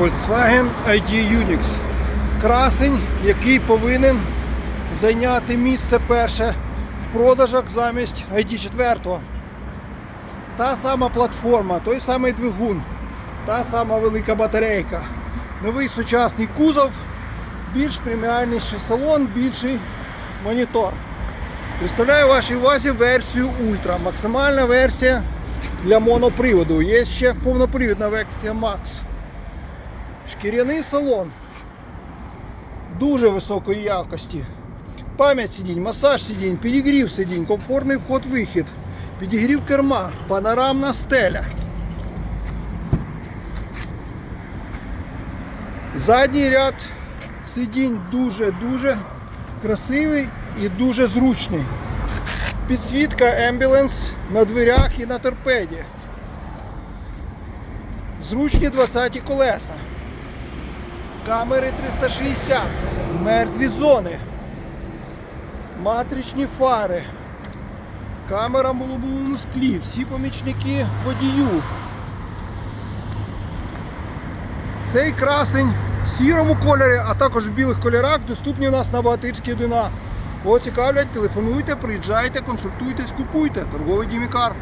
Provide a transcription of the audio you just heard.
Volkswagen ID Unix. Красень, який повинен зайняти місце перше в продажах замість ID 4. Та сама платформа, той самий двигун, та сама велика батарейка. Новий сучасний кузов, більш преміальніший салон, більший монітор. Представляю вашій увазі версію Ультра. Максимальна версія для моноприводу. Є ще повнопривідна версія Max. Шкіряний салон дуже високої якості. Пам'ять сидінь, масаж сидінь, підігрів сидінь, комфортний вход-вихід, підігрів керма, панорамна стеля. Задній ряд сидінь дуже-дуже красивий і дуже зручний. Підсвітка Ambulance на дверях і на торпеді. Зручні 20 колеса. Камери 360, мертві зони, матричні фари, камера в лобовому склі, всі помічники водію. Цей красень в сірому кольорі, а також в білих кольорах доступні у нас на Багатирській 1А. Кого цікавлять, телефонуйте, приїжджайте, консультуйтесь, купуйте. Торговий Дімікар.